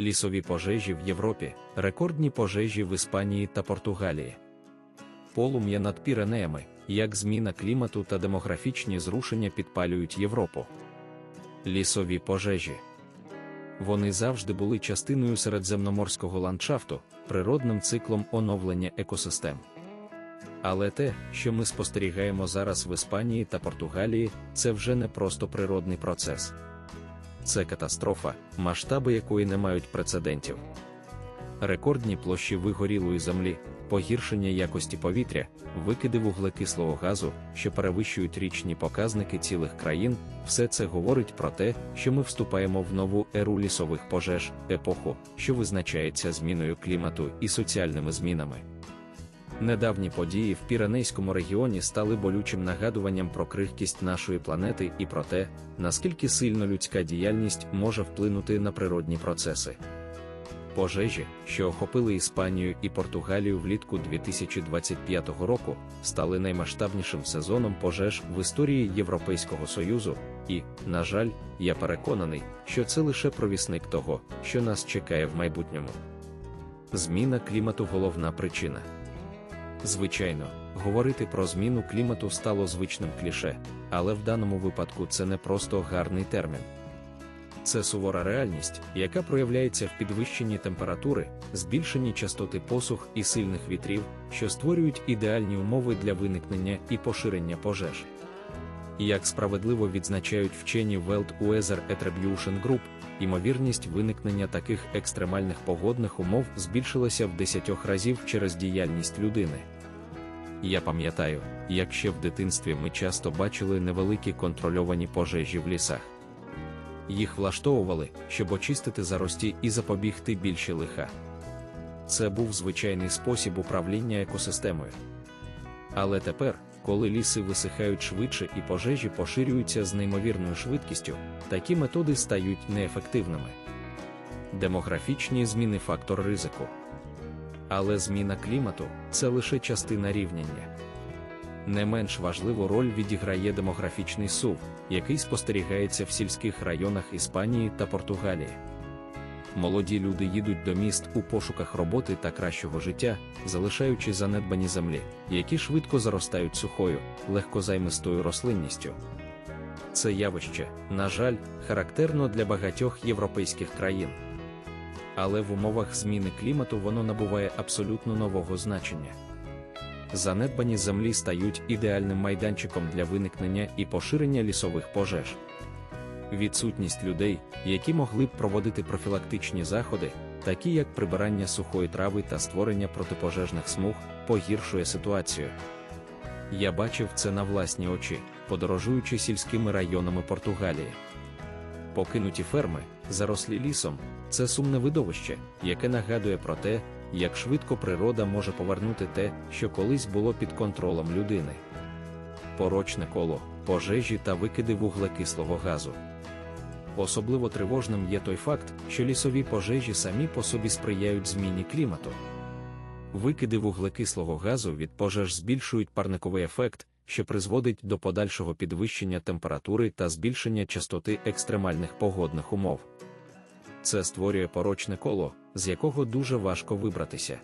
лісові пожежі в Європі, рекордні пожежі в Іспанії та Португалії. Полум'я над Піренеями, як зміна клімату та демографічні зрушення підпалюють Європу. Лісові пожежі. Вони завжди були частиною середземноморського ландшафту, природним циклом оновлення екосистем. Але те, що ми спостерігаємо зараз в Іспанії та Португалії, це вже не просто природний процес. Це катастрофа, масштаби якої не мають прецедентів. Рекордні площі вигорілої землі, погіршення якості повітря, викиди вуглекислого газу, що перевищують річні показники цілих країн, все це говорить про те, що ми вступаємо в нову еру лісових пожеж, епоху, що визначається зміною клімату і соціальними змінами. Недавні події в Піранейському регіоні стали болючим нагадуванням про крихкість нашої планети і про те, наскільки сильно людська діяльність може вплинути на природні процеси. Пожежі, що охопили Іспанію і Португалію влітку 2025 року, стали наймасштабнішим сезоном пожеж в історії Європейського Союзу, і, на жаль, я переконаний, що це лише провісник того, що нас чекає в майбутньому. Зміна клімату головна причина. Звичайно, говорити про зміну клімату стало звичним кліше, але в даному випадку це не просто гарний термін. Це сувора реальність, яка проявляється в підвищенні температури, збільшенні частоти посух і сильних вітрів, що створюють ідеальні умови для виникнення і поширення пожеж. Як справедливо відзначають вчені World Weather Attribution Group, ймовірність виникнення таких екстремальних погодних умов збільшилася в десятьох разів через діяльність людини. Я пам'ятаю, як ще в дитинстві ми часто бачили невеликі контрольовані пожежі в лісах. Їх влаштовували, щоб очистити зарості і запобігти більші лиха. Це був звичайний спосіб управління екосистемою. Але тепер, коли ліси висихають швидше і пожежі поширюються з неймовірною швидкістю, такі методи стають неефективними. Демографічні зміни фактор ризику. Але зміна клімату це лише частина рівняння. Не менш важливу роль відіграє демографічний сув, який спостерігається в сільських районах Іспанії та Португалії. Молоді люди їдуть до міст у пошуках роботи та кращого життя, залишаючи занедбані землі, які швидко заростають сухою, легкозаймистою рослинністю. Це явище, на жаль, характерно для багатьох європейських країн. Але в умовах зміни клімату воно набуває абсолютно нового значення занедбані землі стають ідеальним майданчиком для виникнення і поширення лісових пожеж. Відсутність людей, які могли б проводити профілактичні заходи, такі як прибирання сухої трави та створення протипожежних смуг, погіршує ситуацію. Я бачив це на власні очі, подорожуючи сільськими районами Португалії. Покинуті ферми, зарослі лісом, це сумне видовище, яке нагадує про те, як швидко природа може повернути те, що колись було під контролем людини. Порочне коло, пожежі та викиди вуглекислого газу. Особливо тривожним є той факт, що лісові пожежі самі по собі сприяють зміні клімату. Викиди вуглекислого газу від пожеж збільшують парниковий ефект, що призводить до подальшого підвищення температури та збільшення частоти екстремальних погодних умов. Це створює порочне коло, з якого дуже важко вибратися.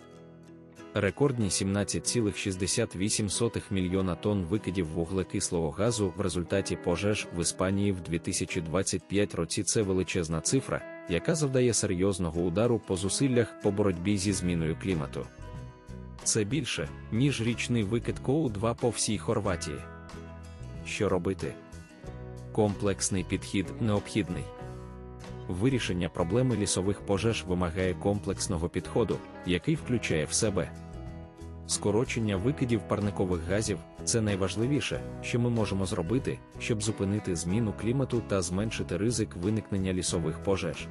Рекордні 17,68 мільйона тонн викидів вуглекислого газу в результаті пожеж в Іспанії в 2025 році це величезна цифра, яка завдає серйозного удару по зусиллях по боротьбі зі зміною клімату. Це більше, ніж річний викид КОУ-2 по всій Хорватії. Що робити? Комплексний підхід необхідний. Вирішення проблеми лісових пожеж вимагає комплексного підходу, який включає в себе скорочення викидів парникових газів це найважливіше, що ми можемо зробити, щоб зупинити зміну клімату та зменшити ризик виникнення лісових пожеж.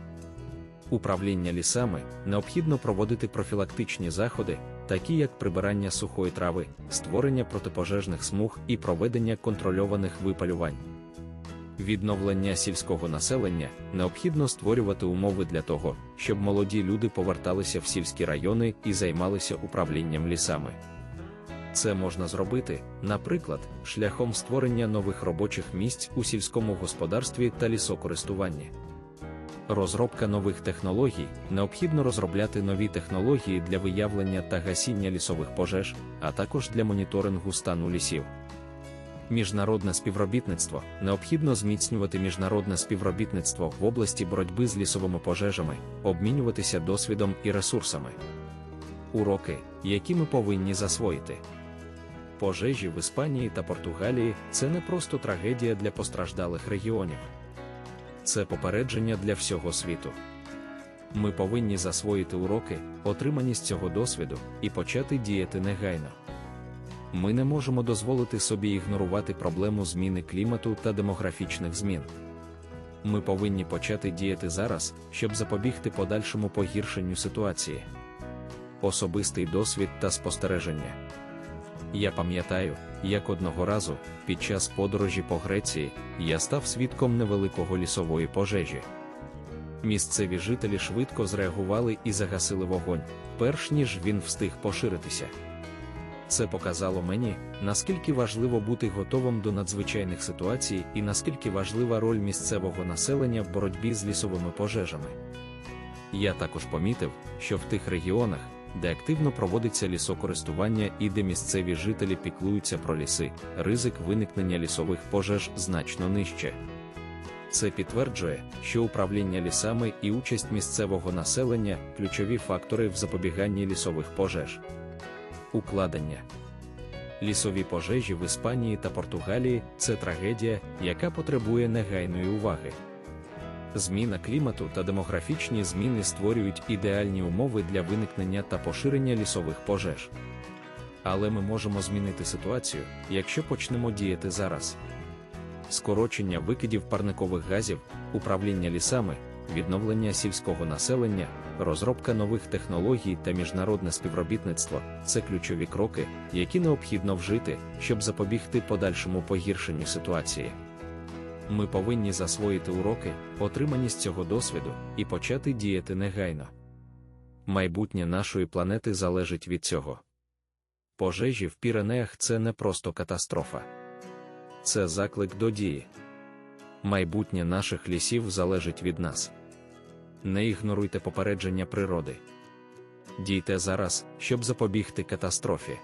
Управління лісами необхідно проводити профілактичні заходи, такі як прибирання сухої трави, створення протипожежних смуг і проведення контрольованих випалювань відновлення сільського населення необхідно створювати умови для того, щоб молоді люди поверталися в сільські райони і займалися управлінням лісами. Це можна зробити, наприклад, шляхом створення нових робочих місць у сільському господарстві та лісокористуванні. Розробка нових технологій необхідно розробляти нові технології для виявлення та гасіння лісових пожеж, а також для моніторингу стану лісів. Міжнародне співробітництво необхідно зміцнювати міжнародне співробітництво в області боротьби з лісовими пожежами, обмінюватися досвідом і ресурсами. Уроки, які ми повинні засвоїти. Пожежі в Іспанії та Португалії це не просто трагедія для постраждалих регіонів, це попередження для всього світу. Ми повинні засвоїти уроки, отримані з цього досвіду, і почати діяти негайно. Ми не можемо дозволити собі ігнорувати проблему зміни клімату та демографічних змін. Ми повинні почати діяти зараз, щоб запобігти подальшому погіршенню ситуації. Особистий досвід та спостереження. Я пам'ятаю, як одного разу, під час подорожі по Греції, я став свідком невеликого лісової пожежі. Місцеві жителі швидко зреагували і загасили вогонь, перш ніж він встиг поширитися. Це показало мені, наскільки важливо бути готовим до надзвичайних ситуацій і наскільки важлива роль місцевого населення в боротьбі з лісовими пожежами. Я також помітив, що в тих регіонах, де активно проводиться лісокористування і де місцеві жителі піклуються про ліси, ризик виникнення лісових пожеж значно нижче. Це підтверджує, що управління лісами і участь місцевого населення ключові фактори в запобіганні лісових пожеж. Укладення лісові пожежі в Іспанії та Португалії це трагедія, яка потребує негайної уваги. Зміна клімату та демографічні зміни створюють ідеальні умови для виникнення та поширення лісових пожеж. Але ми можемо змінити ситуацію, якщо почнемо діяти зараз. Скорочення викидів парникових газів, управління лісами, відновлення сільського населення, розробка нових технологій та міжнародне співробітництво це ключові кроки, які необхідно вжити, щоб запобігти подальшому погіршенню ситуації. Ми повинні засвоїти уроки, отримані з цього досвіду, і почати діяти негайно. Майбутнє нашої планети залежить від цього. Пожежі в Піренеях це не просто катастрофа, це заклик до дії. Майбутнє наших лісів залежить від нас. Не ігноруйте попередження природи. Дійте зараз, щоб запобігти катастрофі.